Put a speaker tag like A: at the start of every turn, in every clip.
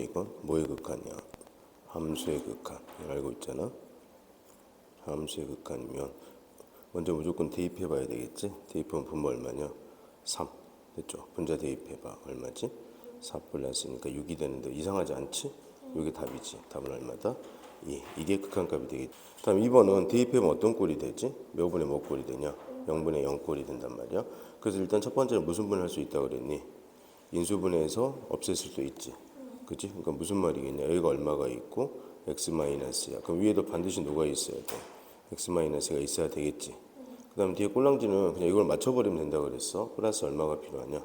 A: 이건 뭐의 극한이야? 함수의 극한. 알고 있잖아. 함수의 극한이면 먼저 무조건 대입해 봐야 되겠지? 대입하면 분모 얼마냐? 3. 됐죠? 분자 대입해 봐. 얼마지? 4 플러스니까 6이 되는데 이상하지 않지? 이게 답이지. 답은 얼마다? 2. 이게 극한값이 되겠지. 다음 2번은 대입하면 어떤 꼴이 되지? 몇 분의 몇 꼴이 되냐? 0분의 0 꼴이 된단 말이야. 그래서 일단 첫 번째는 무슨 분을 할 수 있다고 그랬니? 인수분해해서 없앨 수도 있지. 그지? 그러니까 무슨 말이겠냐? 여기가 얼마가 있고 x 마이너스야. 그럼 위에도 반드시 누가 있어야 돼? x 마이너스가 있어야 되겠지. 그 다음 뒤에 꼴랑지는 그냥 이걸 맞춰버리면 된다 그랬어. 플러스 얼마가 필요하냐?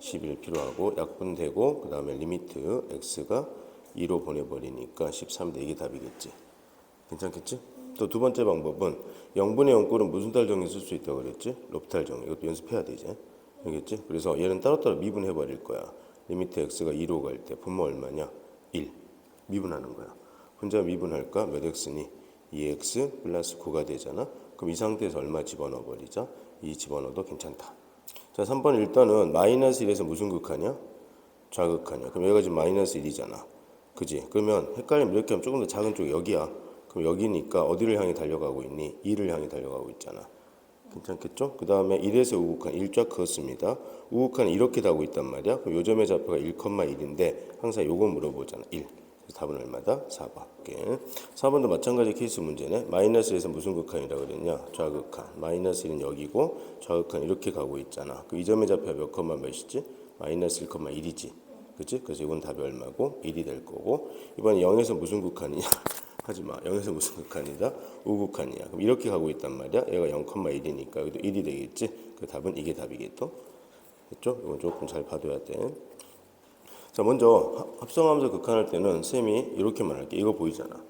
A: 11 필요하고 약분되고 그 다음에 리미트 x가 2로 보내버리니까 13대 이게 답이겠지. 괜찮겠지? 또 두 번째 방법은 0분의 0꼴은 무슨 탈정리 쓸수 있다고 그랬지? 롭탈 정리. 이것도 연습해야 되지. 알겠지? 그래서 얘는 따로따로 미분해 버릴 거야. 리미트 x가 2로 갈 때 분모 얼마냐? 1. 미분하는 거야. 혼자 미분할까? 몇 x니? 2x 플러스 9가 되잖아. 그럼 이 상태에서 얼마 집어넣어 버리자. 2 집어넣어도 괜찮다. 자, 3번 일단은 마이너스 1에서 무슨 극하냐? 좌극하냐. 그럼 여기가 지금 마이너스 1이잖아. 그지? 그러면 헷갈리면 이렇게 하면 조금 더 작은 쪽이 여기야. 그럼 여기니까 어디를 향해 달려가고 있니? 2를 향해 달려가고 있잖아. 괜찮겠죠? 그 다음에 1에서 우극한 1쫙 그었습니다. 우극한은 이렇게 가고 있단 말이야. 요점의 좌표가 1,1인데 항상 요거 물어보잖아. 1. 그래서 답은 얼마다? 4번. 오케이. 4번도 마찬가지 케이스 문제네. 마이너스에서 무슨 극한이라고 그랬냐? 좌극한. 마이너스 1은 여기고 좌극한 이렇게 가고 있잖아. 그 이 점의 좌표가 몇 컴마 몇이지? 마이너스 1,1이지. 그치? 그래서 이건 답이 얼마고? 1이 될 거고 이번에 0에서 무슨 극한이냐? 하지 마. 0에서 무슨 극한이다? 우극한이야. 그럼 이렇게 가고 있단 말이야. 얘가 0,1이니까 여기도 1이 되겠지. 그 답은 이게 답이겠죠? 됐죠? 이건 조금 잘 봐둬야 돼. 자, 먼저 합- 합성하면서 극한할 때는 쌤이 이렇게만 할게. 이거 보이잖아.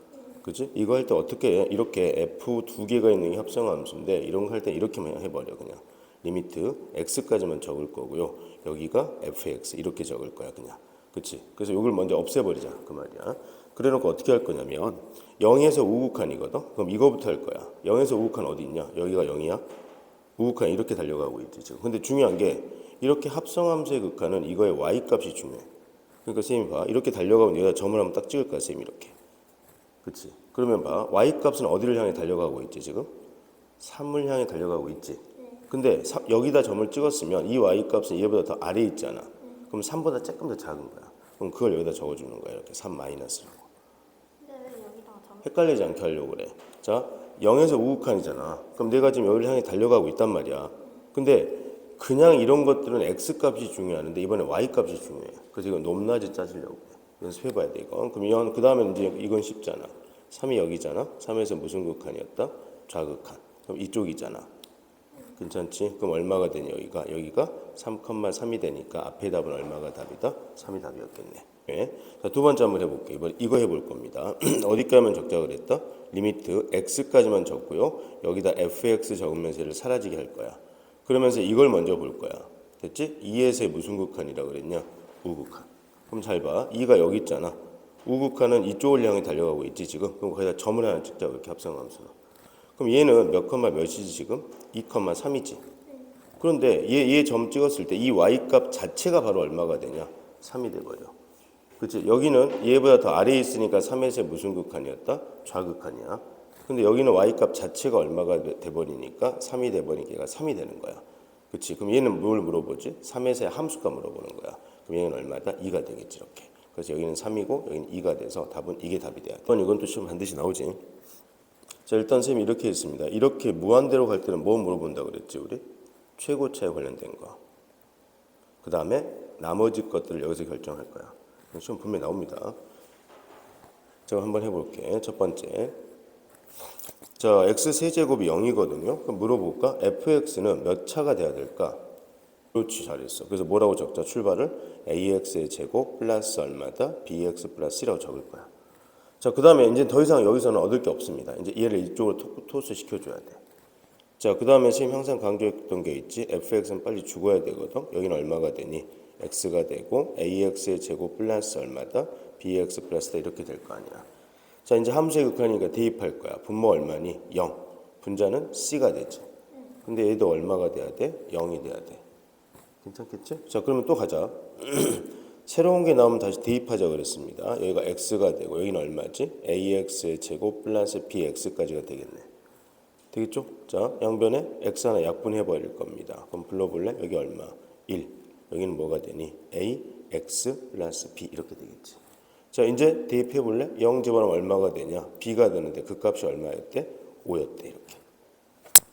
A: 그지? 이거 할 때 어떻게 해? 이렇게 F 두 개가 있는 게 합성함수인데 이런 거 할 때 이렇게만 해버려 그냥. 리미트 x까지만 적을 거고요. 여기가 fx 이렇게 적을 거야 그냥. 그치? 그래서 이걸 먼저 없애버리자 그 말이야. 그래놓고 어떻게 할 거냐면 0에서 우극한이거든. 그럼 이거부터 할 거야. 0에서 우극한 어디 있냐? 여기가 0이야. 우극한 이렇게 달려가고 있지 지금. 근데 중요한 게 이렇게 합성함수의 극한은 이거의 y 값이 중요해. 그러니까 쌤이 봐. 이렇게 달려가면 여기다 점을 한번 딱 찍을 거야 쌤 이렇게. 그치? 그러면 봐. y 값은 어디를 향해 달려가고 있지 지금? 3을 향해 달려가고 있지. 근데 사- 여기다 점을 찍었으면 이 y 값은 얘보다 더 아래에 있잖아. 그럼 3보다 조금 더 작은 거야. 그럼 그걸 여기다 적어주는 거야. 이렇게 3 마이너스라고. 헷갈리지 않게 하려고 그래. 자, 0에서 우극한이잖아. 그럼 내가 지금 여기를 향해 달려가고 있단 말이야. 근데 그냥 이런 것들은 x 값이 중요하는데 이번에 y 값이 중요해. 그래서 이건 높낮이 짜주려고 그래. 연습해 봐야 돼 이거. 그럼 이건 그 다음에 이제 이건 쉽잖아. 3이 여기잖아. 3에서 무슨 극한이었다? 좌극한. 그럼 이쪽이잖아. 괜찮지? 그럼 얼마가 되냐 여기가 여기가 3,3이 되니까 앞에 답은 얼마가 답이다? 3이 답이었겠네. 네. 자, 두 번째 한번 해볼게요. 이번 이거 해볼 겁니다. 어디까지 하면 적자 그랬다? 리미트 x까지만 적고요. 여기다 fx 적으면서 얘를 사라지게 할 거야. 그러면서 이걸 먼저 볼 거야. 됐지? 2에서의 무슨 극한이라 그랬냐? 우극한. 그럼 잘 봐. 2가 여기 있잖아. 우극한은 이쪽을 향해 달려가고 있지 지금. 그럼 거기다 점을 하나 찍자 이렇게 합성함수로. 그럼 얘는 몇 컴마 몇이지 지금? 2,3이지. 그런데 얘 얘 점 찍었을 때 이 y 값 자체가 바로 얼마가 되냐? 3이 돼 버려. 그치? 여기는 얘보다 더 아래에 있으니까 3에서 무슨 극한이었다? 좌극한이야. 근데 여기는 y 값 자체가 얼마가 돼 버리니까 3이 돼 버리니까 얘가 3이 되는 거야. 그치? 그럼 얘는 뭘 물어보지? 3에서의 함수가 물어보는 거야. 그럼 얘는 얼마다? 2가 되겠지 이렇게. 그래서 여기는 3이고 여기는 2가 돼서 답은 이게 답이 돼야 돼. 이건 이건 또 시험 반드시 나오지. 자 일단 쌤이 이렇게 했습니다. 이렇게 무한대로 갈 때는 뭐 물어본다 그랬지 우리? 최고차에 관련된 거. 그 다음에 나머지 것들을 여기서 결정할 거야. 시험 분명히 나옵니다. 제가 한번 해볼게. 첫 번째. 자, x 세제곱이 0이거든요. 그럼 물어볼까? fx는 몇 차가 돼야 될까? 그렇지, 잘했어. 그래서 뭐라고 적자? 출발을 ax의 제곱 플러스 얼마다? bx 플러스 1라고 적을 거야. 자, 그 다음에 이제 더 이상 여기서는 얻을 게 없습니다. 이제 얘를 이쪽으로 토- 토스 시켜줘야 돼. 자, 그 다음에 지금 항상 강조했던 게 있지. fx는 빨리 죽어야 되거든. 여기는 얼마가 되니? X가 되고 ax의 제곱 플러스 얼마다? bx 플러스다 이렇게 될 거 아니야. 자, 이제 함수의 극한이니까 대입할 거야. 분모 얼마니? 0. 분자는 c가 되지. 근데 얘도 얼마가 돼야 돼? 0이 돼야 돼. 괜찮겠지? 자, 그러면 또 가자. 새로운 게 나오면 다시 대입하자 그랬습니다. 여기가 x가 되고 여기는 얼마지? ax의 제곱 플러스 bx까지가 되겠네. 되겠죠? 자, 양변에 x 하나 약분해 버릴 겁니다. 그럼 불러볼래? 여기 얼마? 1. 여기는 뭐가 되니? a x 플러스 b 이렇게 되겠지. 자, 이제 대입해 볼래? 0 집어넣으면 얼마가 되냐? b가 되는데 그 값이 얼마였대? 5였대 이렇게.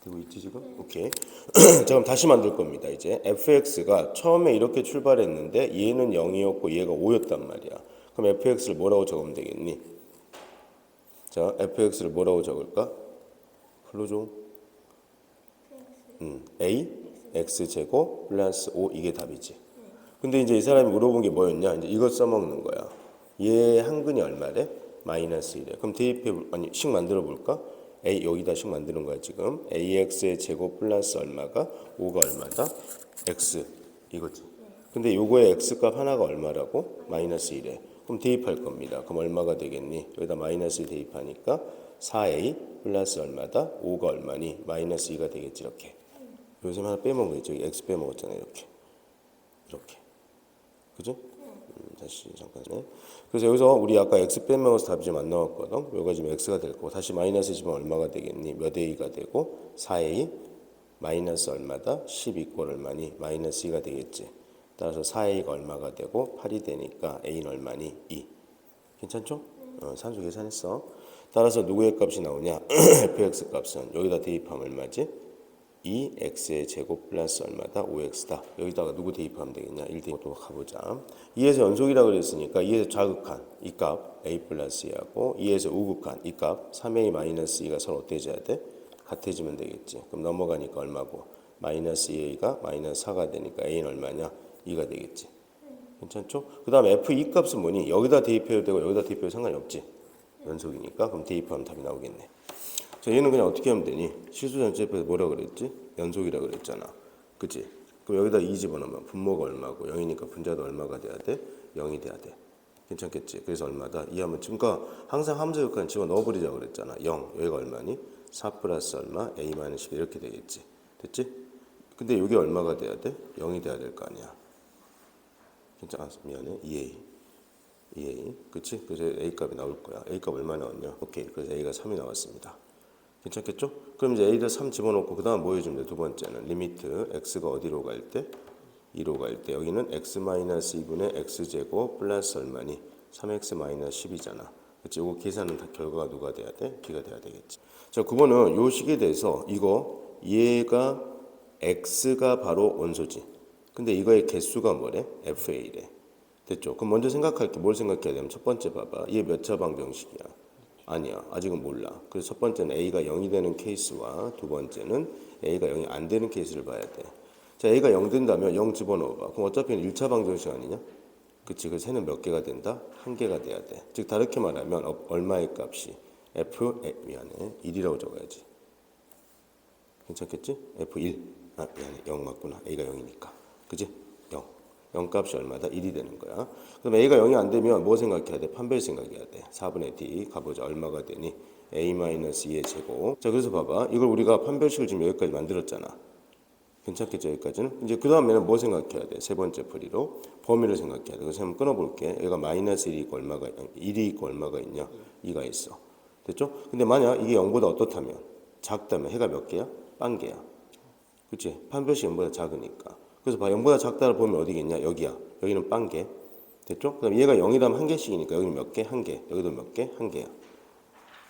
A: 되고 있지 지금? 오케이. 자 그럼 다시 만들 겁니다. 이제 fx가 처음에 이렇게 출발했는데 얘는 0이었고 얘가 5였단 말이야. 그럼 fx를 뭐라고 적으면 되겠니? 자 fx를 뭐라고 적을까? 불러줘. 음, a x 제곱 플러스 5 이게 답이지. 근데 이제 이 사람이 물어본 게 뭐였냐? 이제 이거 써먹는 거야. 얘 한근이 얼마래? 마이너스 1에. 그럼 대입해 볼- 아니 식 만들어 볼까? a 여기다 식 만드는 거야 지금. ax의 제곱 플러스 얼마가 5가 얼마다? x 이거지. 근데 요거의 x 값 하나가 얼마라고? 마이너스 1에. 그럼 대입할 겁니다. 그럼 얼마가 되겠니? 여기다 마이너스 대입하니까 4a 플러스 얼마다? 5가 얼마니? 마이너스 2가 되겠지 이렇게. 요즘 하나 빼먹은 거 있죠? x 빼먹었잖아요 이렇게. 이렇게. 그죠? 음, 다시 잠깐. 네. 그래서 여기서 우리 아까 x 빼먹어서 답이 좀 안 나왔거든. 여기가 지금 x가 될 거고 다시 마이너스 지면 얼마가 되겠니? 몇 a가 되고 4a 마이너스 얼마다? 10 이꼴 얼마니? 마이너스 2가 되겠지. 따라서 4a가 얼마가 되고 8이 되니까 a는 얼마니? 2. 괜찮죠? 어, 산수 계산했어. 따라서 누구의 값이 나오냐? fx 값은 여기다 대입하면 얼마지? 2x의 제곱 플러스 얼마다? 5x다. 여기다가 누구 대입하면 되겠냐? 1 대입도 가보자. 2에서 연속이라고 그랬으니까 2에서 좌극한 이 값 a 플러스 2하고 2에서 우극한 이 값 3a 마이너스 2가 서로 어때져야 돼? 같아지면 되겠지. 그럼 넘어가니까 얼마고? 마이너스 2a가 마이너스 4가 되니까 a는 얼마냐? 2가 되겠지. 괜찮죠? 그 다음에 f2 값은 뭐니? 여기다 대입해도 되고 여기다 대입해도 상관이 없지. 연속이니까 그럼 대입하면 답이 나오겠네. 자, 얘는 그냥 어떻게 하면 되니? 실수 전체에서 뭐라 그랬지? 연속이라 그랬잖아. 그치? 그럼 여기다 2 집어넣으면 분모가 얼마고 0이니까 분자도 얼마가 돼야 돼? 0이 돼야 돼. 괜찮겠지? 그래서 얼마다? 2 하면 그러니까 항상 함수 역한 집어 넣어버리자 그랬잖아. 0. 여기가 얼마니? 4 플러스 얼마? a 마이너스 10 이렇게 되겠지. 됐지? 근데 여기 얼마가 돼야 돼? 0이 돼야 될 거 아니야. 괜찮아. 미안해. 2a. 2a. 그치? 그래서 a 값이 나올 거야. a 값 얼마 나왔냐? 오케이. 그래서 a가 3이 나왔습니다. 괜찮겠죠? 그럼 이제 a를 3 집어넣고 그 다음 뭐 해주면 돼? 두 번째는 리미트 x가 어디로 갈 때? 2로 갈 때 여기는 x 마이너스 2분의 x 제곱 플러스 얼마니? 3x 마이너스 10이잖아. 그치? 이거 계산은 다 결과가 누가 돼야 돼? b가 돼야 되겠지. 자, 9번은 요 식에 대해서 이거 얘가 x가 바로 원소지. 근데 이거의 개수가 뭐래? fa래. 됐죠? 그럼 먼저 생각할 게 뭘 생각해야 되면 첫 번째 봐봐. 얘 몇 차 방 정식이야? 아니야. 아직은 몰라. 그래서 첫 번째는 a가 0이 되는 케이스와 두 번째는 a가 0이 안 되는 케이스를 봐야 돼. 자, a가 0 된다면 0 집어넣어봐. 그럼 어차피 1차 방정식 아니냐? 그치. 그 새는 몇 개가 된다? 한 개가 돼야 돼. 즉, 다르게 말하면 어- 얼마의 값이 f, 에, 미안해. 1이라고 적어야지. 괜찮겠지? F1. 아, 미안해. 0 맞구나. A가 0이니까. 그지? 0. 0 값이 얼마다? 1이 되는 거야. 그럼 A가 0이 안 되면 뭐 생각해야 돼? 판별 생각해야 돼. 4분의 D 가보자. 얼마가 되니? A-2의 제곱. 자, 그래서 봐봐. 이걸 우리가 판별식을 지금 여기까지 만들었잖아. 괜찮겠죠? 여기까지는? 이제 그 다음에는 뭐 생각해야 돼? 세 번째 풀이로 범위를 생각해야 돼. 그래서 한번 끊어볼게. 얘가 마이너스 1이 있고 얼마가, 1이 있고 얼마가 있냐? 2가 있어. 됐죠? 근데 만약 이게 0보다 어떻다면? 작다면 해가 몇 개야? 반 개야. 그치? 판별식 0보다 작으니까. 그래서 봐. 0보다 작다를 보면 어디겠냐? 여기야. 여기는 반 개. 됐죠? 그 다음에 얘가 0이라면 한 개씩이니까 여기는 몇 개? 한 개. 여기도 몇 개? 한 개야.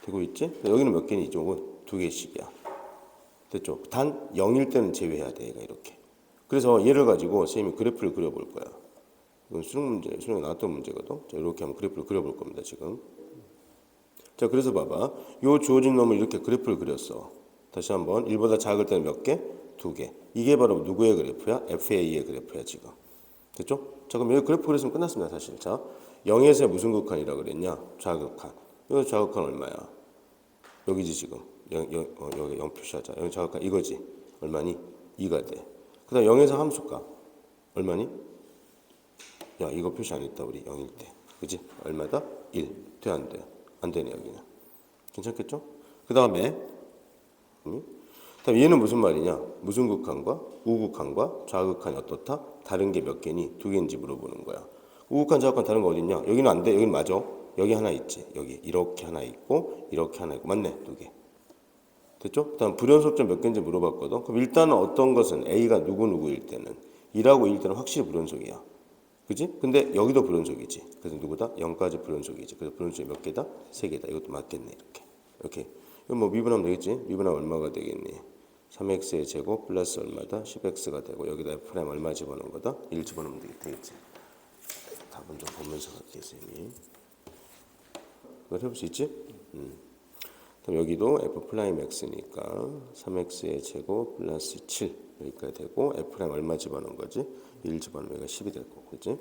A: 되고 있지? 여기는 몇 개니? 이쪽은 두 개씩이야. 됐죠? 단 0일 때는 제외해야 돼. 얘가 이렇게. 그래서 얘를 가지고 선생님이 그래프를 그려볼 거야. 이건 수능 문제, 수능에 나왔던 문제거든. 자, 이렇게 한번 그래프를 그려볼 겁니다. 지금. 자, 그래서 봐봐. 요 주어진 놈을 이렇게 그래프를 그렸어. 다시 한번 1보다 작을 때는 몇 개? 두 개. 이게 바로 누구의 그래프야? FA의 그래프야, 지금. 됐죠? 자, 그럼 여기 그래프 그렸으면 끝났습니다, 사실. 자, 0에서 무슨 극한이라 그랬냐? 좌극한. 여기 좌극한 얼마야? 여기지, 지금. 0, 0, 어, 여기 0 표시하자. 여기 좌극한 이거지. 얼마니? 2가 돼. 그 다음 0에서 함수값. 얼마니? 야, 이거 표시 안 했다, 우리 0일 때. 그지? 얼마다? 1. 돼, 안 돼? 안 되네, 여기는. 괜찮겠죠? 그 다음에, 음? 다음 얘는 무슨 말이냐? 무슨 극한과 우극한과 좌극한이 어떻다? 다른 게 몇 개니? 두 개인지 물어보는 거야. 우극한 좌극한 다른 거 어딨냐? 여기는 안 돼. 여기는 맞아. 여기 하나 있지. 여기 이렇게 하나 있고 이렇게 하나 있고 맞네. 두 개. 됐죠? 일단 불연속점 몇 개인지 물어봤거든. 그럼 일단은 어떤 것은 A가 누구 누구일 때는 2라고 2일 때는 확실히 불연속이야. 그지? 근데 여기도 불연속이지. 그래서 누구다? 0까지 불연속이지. 그래서 불연속이 몇 개다? 세 개다. 이것도 맞겠네. 이렇게. 이렇게. 뭐 미분하면 되겠지? 미분하면 얼마가 되겠니? 3x의 제곱 플러스 얼마다? 10x가 되고 여기다 f' 얼마 집어넣은 거다? 1 집어넣으면 되겠지. 답은 좀 보면서 갈게 쌤이. 이걸 해볼 수 있지? 음. 그럼 여기도 f 프라임 x니까 3x의 제곱 플러스 7 여기까지 되고 f 프라임 얼마 집어넣은 거지? 1 집어넣으면 여기가 10이 될 거고 그지?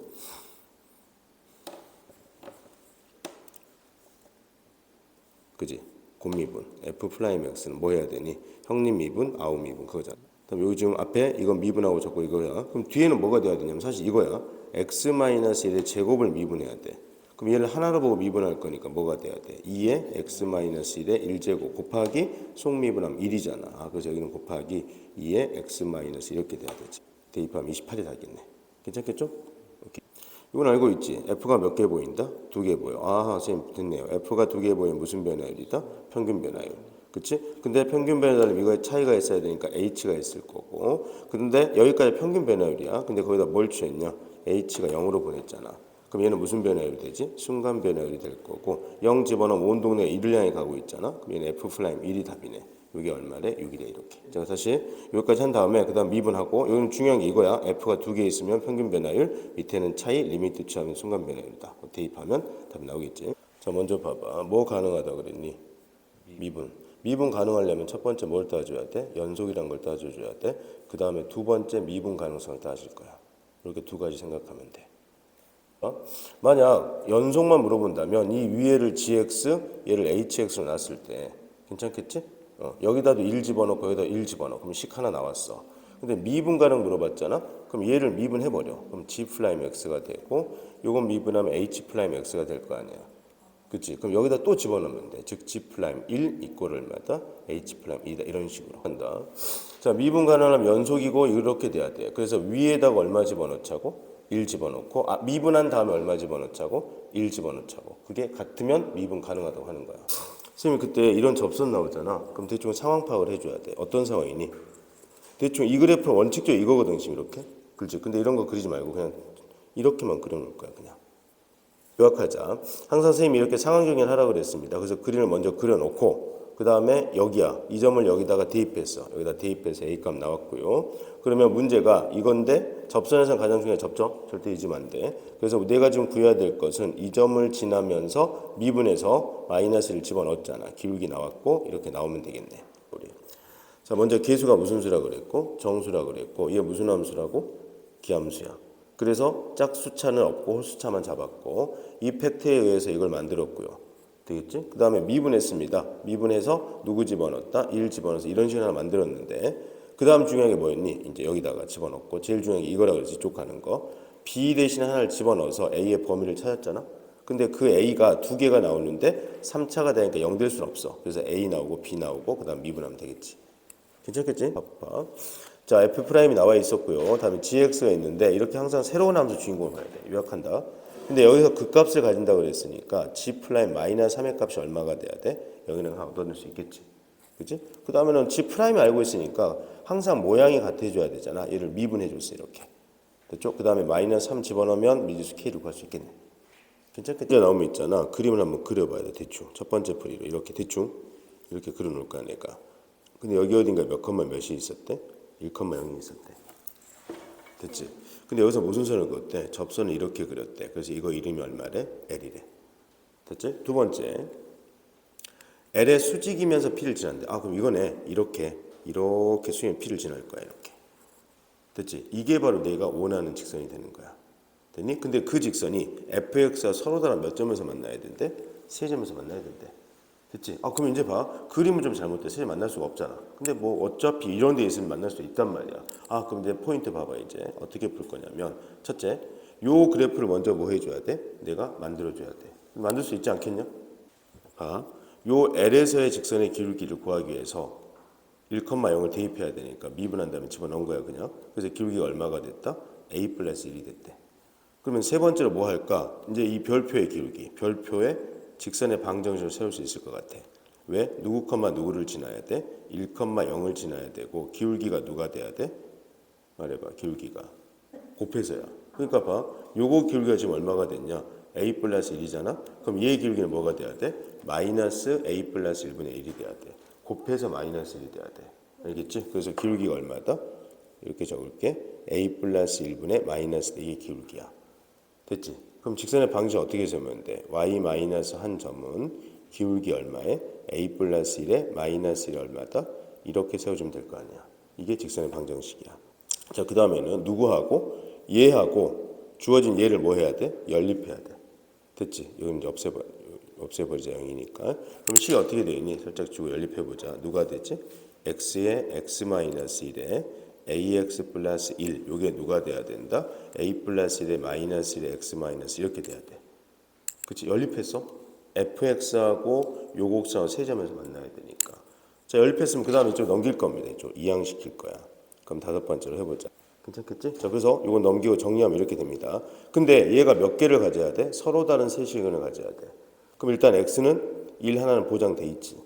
A: 그지? 곱미분 f 프라임 x는 뭐 해야 되니? 형님 미분, 아우 미분 그거잖아. 그럼 지금 앞에 이건 미분하고 적고 이거야. 그럼 뒤에는 뭐가 돼야 되냐면 사실 이거야. x 마이너스 1의 제곱을 미분해야 돼. 그럼 얘를 하나로 보고 미분할 거니까 뭐가 돼야 돼? 2의 x 마이너스 1의 1제곱 곱하기 속미분하면 1이잖아. 아, 그래서 여기는 곱하기 2의 x 마이너스 이렇게 돼야 되지. 대입하면 28이 되겠네. 괜찮겠죠? 이건 알고 있지. f가 몇 개 보인다? 두 개 보여. 아, 선생님 됐네요. f가 두 개 보이면 무슨 변화율이다? 평균 변화율. 그치? 근데 평균 변화율 이거에 차이가 있어야 되니까 h가 있을 거고. 근데 여기까지 평균 변화율이야. 근데 거기다 뭘 취했냐? h가 0으로 보냈잖아. 그럼 얘는 무슨 변화율이 되지? 순간 변화율이 될 거고 0 집어넣으면 온 동네 1을 향해 가고 있잖아. 그럼 얘는 f 플라임 1이 답이네. 이게 얼마래? 6이래 이렇게. 제가 다시 여기까지 한 다음에 그다음 미분하고 여기는 중요한 게 이거야. f가 두 개 있으면 평균 변화율, 밑에는 차이, 리미트 취하면 순간 변화율이다. 대입하면 답이 나오겠지. 자 먼저 봐봐. 뭐 가능하다 그랬니? 미분. 미분 가능하려면 첫 번째 뭘 따져야 돼? 연속이란 걸 따져줘야 돼. 그 다음에 두 번째 미분 가능성을 따질 거야. 이렇게 두 가지 생각하면 돼. 어? 만약 연속만 물어본다면 이 위에를 gx, 얘를 hx로 놨을 때 괜찮겠지? 어, 여기다도 1 집어넣고 여기다 1 집어넣어. 그럼 식 하나 나왔어. 근데 미분 가능 물어봤잖아? 그럼 얘를 미분해 버려. 그럼 g 플라임 x가 되고 요건 미분하면 h 플라임 x가 될 거 아니야. 그치? 그럼 여기다 또 집어넣으면 돼. 즉 g 플라임 1 이꼴 얼마다? h 플라임 2다. 이런 식으로 한다. 자 미분 가능하면 연속이고 이렇게 돼야 돼. 그래서 위에다가 얼마 집어넣자고? 1 집어넣고 아, 미분한 다음에 얼마 집어넣자고? 1 집어넣자고. 그게 같으면 미분 가능하다고 하는 거야. 선생님이 그때 이런 접선 나오잖아. 그럼 대충 상황 파악을 해줘야 돼. 어떤 상황이니? 대충 이 그래프는 원칙적으로 이거거든 지금 이렇게. 그렇지? 근데 이런 거 그리지 말고 그냥 이렇게만 그려놓을 거야 그냥. 요약하자. 항상 선생님이 이렇게 상황 정리를 하라고 그랬습니다. 그래서 그림을 먼저 그려놓고 그 다음에 여기야. 이 점을 여기다가 대입했어. 여기다 대입해서 A값 나왔고요. 그러면 문제가 이건데 접선에서 가장 중요한 접점 절대 잊으면 안 돼. 그래서 내가 지금 구해야 될 것은 이 점을 지나면서 미분해서 마이너스를 집어넣었잖아. 기울기 나왔고 이렇게 나오면 되겠네. 우리. 자 먼저 계수가 무슨 수라 그랬고 정수라 그랬고 이게 무슨 함수라고? 기함수야. 그래서 짝수차는 없고 홀수차만 잡았고 이 팩트에 의해서 이걸 만들었고요. 되겠지? 그 다음에 미분했습니다. 미분해서 누구 집어넣었다? 1 집어넣어서 이런 식으로 하나 만들었는데 그 다음 중요한 게 뭐였니? 이제 여기다가 집어넣고 제일 중요한 게 이거라 그랬지 쪽 가는 거. B 대신 하나를 집어넣어서 A의 범위를 찾았잖아. 근데 그 A가 두 개가 나오는데 3차가 되니까 0 될 수는 없어. 그래서 A 나오고 B 나오고 그 다음 미분하면 되겠지. 괜찮겠지? 자, F 프라임이 나와 있었고요. 다음에 GX가 있는데 이렇게 항상 새로운 함수 주인공을 봐야 돼. 요약한다. 근데 여기서 그 값을 가진다 그랬으니까 G 프라임 마이너스 3의 값이 얼마가 돼야 돼? 여기는 얻어낼 수 있겠지. 그지? 그 다음에는 G 프라임이 알고 있으니까 항상 모양이 같아져야 되잖아. 얘를 미분해줬어 이렇게. 됐죠? 그 다음에 마이너스 3 집어넣으면 미지수 K를 구할 수 있겠네. 괜찮겠지? 나오면 있잖아. 그림을 한번 그려봐야 돼. 대충. 첫 번째 풀이로. 이렇게 대충. 이렇게 그려놓을 거야 내가. 근데 여기 어딘가 몇 컴마 몇이 있었대? 1,0이 있었대. 됐지? 근데 여기서 무슨 선을 그었대? 접선을 이렇게 그렸대. 그래서 이거 이름이 얼마래? L이래. 됐지? 두 번째. L의 수직이면서 P를 지난대. 아, 그럼 이거네. 이렇게. 이렇게 수행 P를 지날 거야. 이렇게. 됐지? 이게 바로 내가 원하는 직선이 되는 거야. 됐니? 근데 그 직선이 fx와 서로 다른 몇 점에서 만나야 된대? 세 점에서 만나야 된대. 됐지? 아, 그럼 이제 봐. 그림은 좀 잘못돼. 세 만날 수가 없잖아. 근데 뭐 어차피 이런 데 있으면 만날 수 있단 말이야. 아, 그럼 이제 포인트 봐봐, 이제. 어떻게 풀 거냐면, 첫째, 요 그래프를 먼저 뭐 해줘야 돼? 내가 만들어줘야 돼. 만들 수 있지 않겠냐? 봐. 요 L에서의 직선의 기울기를 구하기 위해서 1,0을 대입해야 되니까 미분한 다음에 집어넣은 거야, 그냥. 그래서 기울기가 얼마가 됐다? A 플러스 1이 됐대. 그러면 세 번째로 뭐 할까? 이제 이 별표의 기울기, 별표의 직선의 방정식을 세울 수 있을 것 같아. 왜? 누구 컴마 누구를 지나야 돼? 1 컴마 0을 지나야 되고 기울기가 누가 돼야 돼? 말해봐. 기울기가 곱해서야. 그러니까 봐. 요거 기울기가 지금 얼마가 됐냐? a 플러스 1이잖아. 그럼 얘의 기울기는 뭐가 돼야 돼? 마이너스 a 플러스 1분의 1이 돼야 돼. 곱해서 마이너스 1이 돼야 돼. 알겠지? 그래서 기울기가 얼마다? 이렇게 적을게. a 플러스 1분의 마이너스 이게 기울기야. 됐지? 그럼 직선의 방식 어떻게 세우면 돼? y 마이너스 한 점은 기울기 얼마에? a 플러스 1에 마이너스 1이 얼마다? 이렇게 세워주면 될 거 아니야. 이게 직선의 방정식이야. 자, 그 다음에는 누구하고 얘하고 주어진 얘를 뭐 해야 돼? 연립해야 돼. 됐지? 이건 이제 없애버, 없애버리자 0이니까. 그럼 c 어떻게 되니? 살짝 주고 연립해보자. 누가 되지? x에 x 마이너스 1에 ax 플러스 1. 요게 누가 돼야 된다? a 플러스 1에 마이너스 1에 x 마이너스 이렇게 돼야 돼. 그치? 연립했어? fx하고 요 곡선하고 세 점에서 만나야 되니까. 자, 연립했으면 그 다음에 좀 넘길 겁니다. 좀 이항시킬 거야. 그럼 다섯 번째로 해보자. 괜찮겠지? 자, 그래서 이건 넘기고 정리하면 이렇게 됩니다. 근데 얘가 몇 개를 가져야 돼? 서로 다른 세 시간을 가져야 돼. 그럼 일단 x는 1 하나는 보장돼 있지.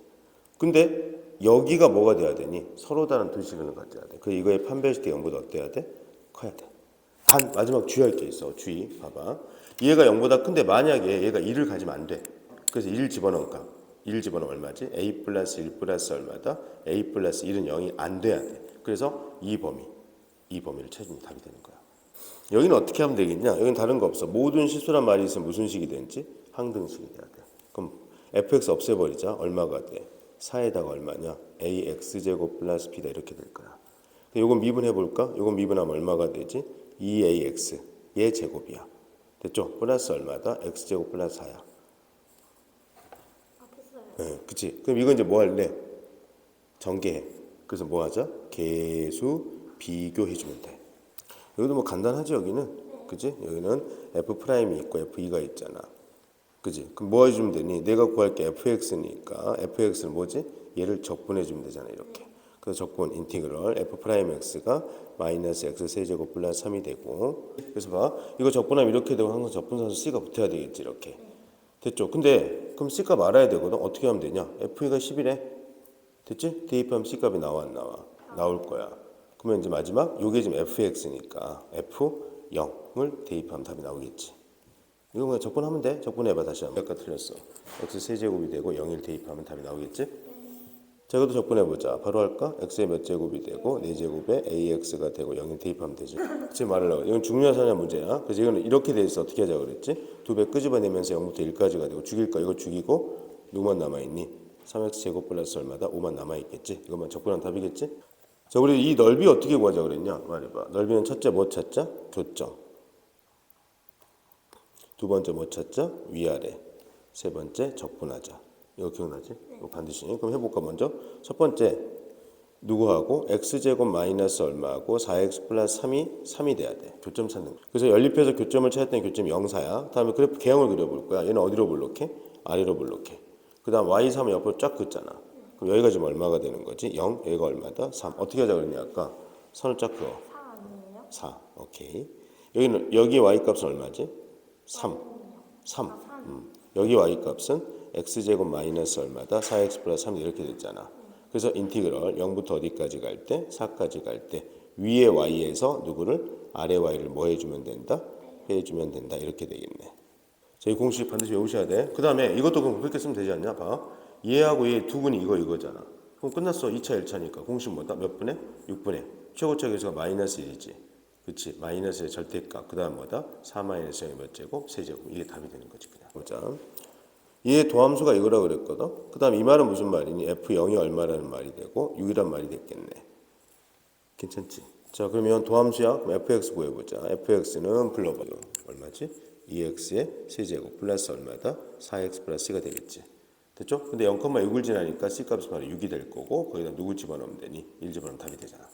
A: 근데 여기가 뭐가 돼야 되니? 서로 다른 두 시간을 가져야 돼. 그 이거의 판별식 대 0보다 어때야 돼? 커야 돼. 단 마지막 주의할 게 있어. 주의. 봐봐. 얘가 0보다 큰데 만약에 얘가 1을 가지면 안 돼. 그래서 1 집어넣을까? 1 집어넣으면 얼마지? a 플러스 1 플러스 얼마다? a 플러스 1은 0이 안 돼야 돼. 그래서 이 범위. 이 범위를 찾으면 답이 되는 거야. 여기는 어떻게 하면 되겠냐? 여기는 다른 거 없어. 모든 실수란 말이 있으면 무슨 식이 되는지 항등식이 돼야 돼. 그럼 fx 없애버리자. 얼마가 돼? 4에다가 얼마냐? ax 제곱 플러스 b다 이렇게 될 거야. 요건 미분해 볼까? 요건 미분하면 얼마가 되지? 2ax 얘 제곱이야. 됐죠? 플러스 얼마다? x 제곱 플러스 4야.
B: 앞했어요.
A: 예, 그치? 그럼 이건 이제 뭐 할래? 전개해. 그래서 뭐 하자? 계수 비교해주면 돼. 여기도 뭐 간단하지 여기는? 그치? 여기는 f 프라임이 있고 f2가 있잖아. 그지? 그럼 뭐 해주면 되니? 내가 구할 게 fx니까 fx는 뭐지? 얘를 적분해주면 되잖아 이렇게. 그래서 적분 인티그럴 f 프라임 x가 마이너스 x 세제곱 플러스 3이 되고 그래서 봐 이거 적분하면 이렇게 되고 항상 적분선수 c가 붙어야 되겠지 이렇게 됐죠? 근데 그럼 c값 알아야 되거든 어떻게 하면 되냐? f가 10이래 됐지? 대입하면 c값이 나와 안 나와? 나올 거야 그러면 이제 마지막 요게 지금 fx니까 f0을 대입하면 답이 나오겠지 이거 그냥 적분하면 돼. 적분해봐 다시 한번. 아까 틀렸어. x 세제곱이 되고 0일 대입하면 답이 나오겠지? 자, 이것도 적분해보자. 바로 할까? x의 몇 제곱이 되고 4제곱에 ax가 되고 0일 대입하면 되지. 지금 말하려고. 이건 중요한 사냐 문제야. 그래서 이거는 이렇게 돼 있어. 어떻게 하자 그랬지? 두 배 끄집어내면서 0부터 1까지가 되고 죽일 거 이거 죽이고 누구만 남아있니? 3x 제곱 플러스 얼마다? 5만 남아있겠지? 이것만 적분한 답이겠지? 자, 우리 이 넓이 어떻게 구하자 그랬냐? 말해봐. 넓이는 첫째 뭐 찾자? 교점. 두 번째 뭐 찾자? 위아래. 세 번째 적분하자. 이거 기억나지? 이거 반드시. 그럼 해볼까 먼저? 첫 번째 누구하고 x 제곱 마이너스 얼마하고 4x 플러스 3이 3이 돼야 돼. 교점 찾는 거. 그래서 연립해서 교점을 찾았더니 교점이 0사야. 다음에 그래프 개형을 그려볼 거야. 얘는 어디로 볼록해? 아래로 볼록해. 그 다음 y 3은 옆으로 쫙 긋잖아. 그럼 여기가 지금 얼마가 되는 거지? 0. 여기가 얼마다? 3. 어떻게 하자 그랬냐 아까? 선을 쫙 그어.
B: 4 아니에요?
A: 4. 오케이. 여기는 여기 y 값은 얼마지? 3. 3.
B: 아, 3.
A: 음. 여기 y 값은 x 제곱 마이너스 얼마다 4x 플러스 3 이렇게 됐잖아. 그래서 인티그럴 0부터 어디까지 갈 때? 4까지 갈 때 위에 y에서 누구를 아래 y를 뭐 해주면 된다? 해주면 된다. 이렇게 되겠네. 자, 이 공식 반드시 외우셔야 돼. 그 다음에 이것도 그럼 그렇게 쓰면 되지 않냐? 봐. 얘하고 얘 두 분이 이거 이거잖아. 그럼 끝났어. 2차, 1차니까. 공식 뭐다? 몇 분의? 6분의. 최고차 계수가 마이너스 1이지. 그치? 마이너스의 절대값. 그 다음 뭐다? 4 마이너스 0이 몇 제곱? 세제곱. 이게 답이 되는 거지. 그냥. 보자. 얘 도함수가 이거라 그랬거든. 그 다음 이 말은 무슨 말이니? F0이 얼마라는 말이 되고 6이란 말이 됐겠네. 괜찮지? 자 그러면 도함수야. fx 구해보자. fx는 불러봐요. 얼마지? 2x의 세제곱 플러스 얼마다? 4x 플러스 c가 되겠지. 됐죠? 근데 0,6을 지나니까 c 값이 바로 6이 될 거고 거기다 누구 집어넣으면 되니? 1 집어넣으면 답이 되잖아.